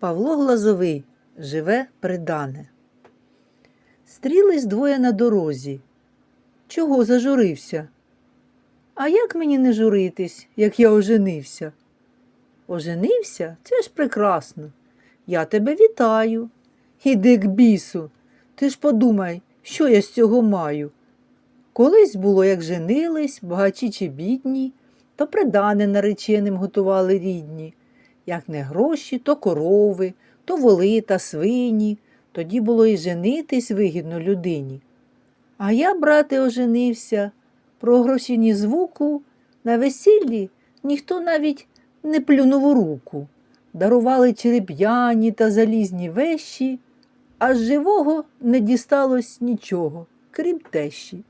Павло Глазовий живе придане. Стрілись двоє на дорозі. Чого зажурився? А як мені не журитись, як я оженився? Оженився? Це ж прекрасно. Я тебе вітаю. Іди к бісу. Ти ж подумай, що я з цього маю. Колись було, як женились, багачі чи бідні, то придане нареченим готували рідні. Як не гроші, то корови, то воли та свині. Тоді було і женитись вигідно людині. А я, брате, оженився. Про гроші звуку, на весіллі ніхто навіть не плюнув у руку. Дарували череп'яні та залізні вещі, а з живого не дісталось нічого, крім тещі.